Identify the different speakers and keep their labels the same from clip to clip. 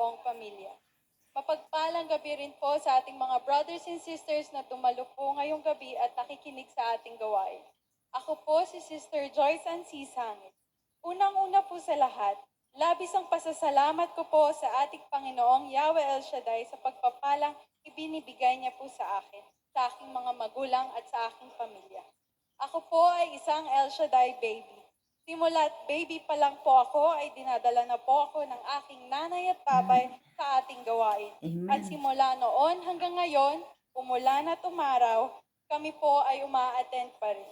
Speaker 1: buong pamilya. Mapagpalang gabi rin po sa ating mga brothers and sisters na dumalo po ngayong gabi at nakikinig sa ating gawain. Ako po si Sister Joyce Ansisangit. Unang-una po sa lahat, labis ang pasasalamat ko po sa ating Panginoong Yahweh El Shaddai sa pagpapalang ibinibigay niya po sa akin, sa aking mga magulang at sa aking pamilya. Ako po ay isang El Shaddai baby. Simula't baby pa lang po ako ay dinadala na po ako ng aking nanay at babay sa ating gawain. At
Speaker 2: Amen.
Speaker 1: simula noon hanggang ngayon, umulan at umaraw, kami po ay uma-attend pa rin.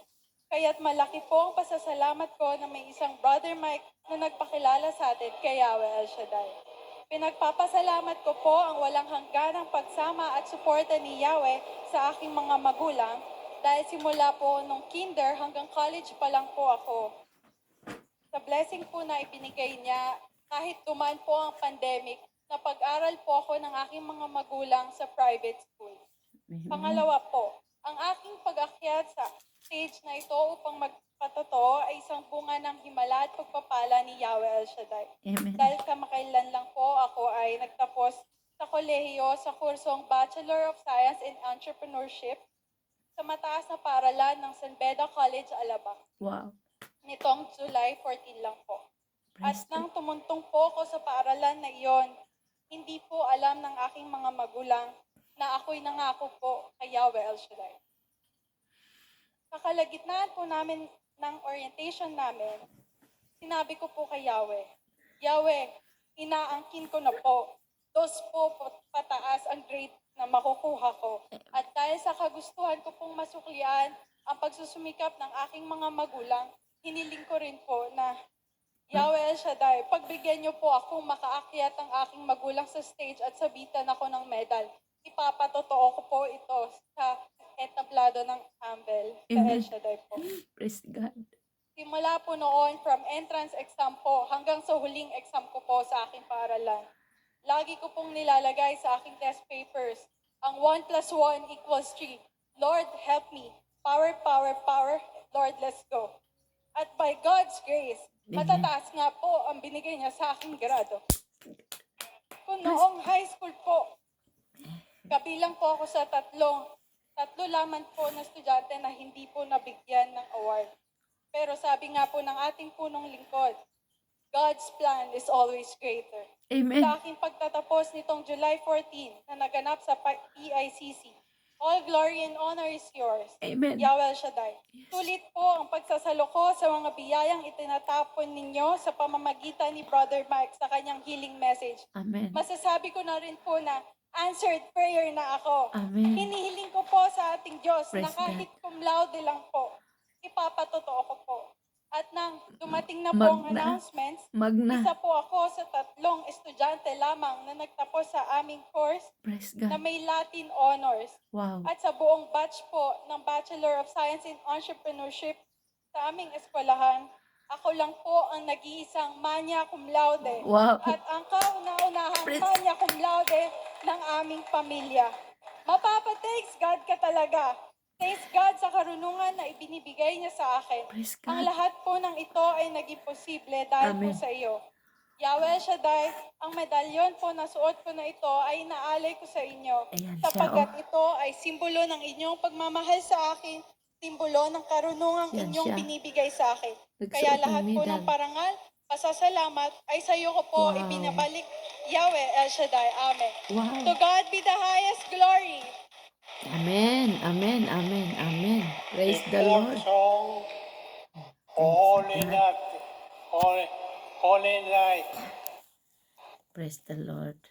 Speaker 1: Kaya't malaki po ang pasasalamat ko na may isang brother Mike na nagpakilala sa atin kay Yahweh El Shaddai. Pinagpapasalamat ko po ang walang hangganang pagsama at suporta ni Yahweh sa aking mga magulang dahil simula po nung kinder hanggang college pa lang po ako. Blessing po na ibinigay niya, kahit dumaan po ang pandemic, napag-aral po ako ng aking mga magulang sa private school. Pangalawa po, ang aking pag-akyat sa stage na ito upang magpatotoo ay isang bunga ng himala at pagpapala ni Yahweh El Shaddai.
Speaker 2: Amen.
Speaker 1: Dahil kamakailan lang po ako ay nagtapos sa kolehiyo sa kursong Bachelor of Science in Entrepreneurship sa mataas na paaralan ng San Beda College, Alabang.
Speaker 2: Wow.
Speaker 1: Nitong July 14 lang po. At nang tumuntong po ako sa paaralan na iyon, hindi po alam ng aking mga magulang na ako'y nangako po kay Yahweh El Shaddai. Sa kalagitnaan po namin ng orientation namin, sinabi ko po kay Yahweh, Yahweh, inaangkin ko na po. Dos po pat- pataas ang grade na makukuha ko. At dahil sa kagustuhan ko pong masuklian ang pagsusumikap ng aking mga magulang, hiniling ko rin po na Yahweh El Shaddai, pagbigyan niyo po akong makaakyat ang aking magulang sa stage at sabitan ako ng medal. Ipapatotoo ko po ito sa entablado ng Campbell sa El. Shaddai po.
Speaker 2: Praise God.
Speaker 1: Simula po noon from entrance exam po hanggang sa huling exam ko po sa aking paaralan. Lagi ko pong nilalagay sa aking test papers ang 1 plus 1 equals 3. Lord, help me. Power, power, power. Lord, let's go. At by God's grace, matataas nga po ang binigay niya sa aking grado. Kung noong high school po, kabilang po ako sa tatlong, tatlo lamang po na estudyante na hindi po nabigyan ng award. Pero sabi nga po ng ating punong lingkod, God's plan is always greater.
Speaker 2: Amen.
Speaker 1: Sa aking pagtatapos nitong July 14 na naganap sa PICC, all glory and honor is yours.
Speaker 2: Amen.
Speaker 1: Yahweh Shaddai. Tulit po ang pagsasalo ko sa mga biyayang itinatapon ninyo sa pamamagitan ni Brother Mike sa kanyang healing message.
Speaker 2: Amen.
Speaker 1: Masasabi ko na rin po na answered prayer na ako.
Speaker 2: Amen.
Speaker 1: Hinihiling ko po sa ating Diyos na
Speaker 2: Praise
Speaker 1: kahit cum laude lang po, ipapatotoo ko po. At nang dumating na po ang
Speaker 2: Magna.
Speaker 1: announcements,
Speaker 2: Magna.
Speaker 1: isa po ako sa tatlong estudyante lamang na nagtapos sa aming course
Speaker 2: Praise
Speaker 1: na
Speaker 2: God.
Speaker 1: may Latin honors.
Speaker 2: Wow.
Speaker 1: At sa buong batch po ng Bachelor of Science in Entrepreneurship sa aming eskwelahan, ako lang po ang nag-iisang manya cum laude.
Speaker 2: Wow.
Speaker 1: At ang kauna-unahang
Speaker 2: Praise-
Speaker 1: manya cum laude ng aming pamilya. Mapapa-thanks God ka talaga. Thanks God karunungan na ibinibigay niya sa akin. Ang lahat po ng ito ay naging posible dahil po
Speaker 2: Amen.
Speaker 1: sa iyo. Yahweh Shaddai, ang medalyon po na suot ko na ito ay inaalay ko sa inyo
Speaker 2: Ayan siya,
Speaker 1: sapagkat
Speaker 2: oh.
Speaker 1: ito ay simbolo ng inyong pagmamahal sa akin, simbolo ng karunungang
Speaker 2: Yan
Speaker 1: inyong
Speaker 2: siya.
Speaker 1: binibigay sa akin.
Speaker 2: Nagsuot
Speaker 1: Kaya lahat po ng parangal, pasasalamat ay sa iyo ko po
Speaker 2: Wow.
Speaker 1: ibinabalik. Yahweh El Shaddai, Amen. To
Speaker 2: Wow.
Speaker 1: God be the highest glory.
Speaker 2: Amen. Amen. Amen. Amen. Praise the Lord.
Speaker 3: song, Holy Night, Holy, Holy Night.
Speaker 2: Praise the Lord.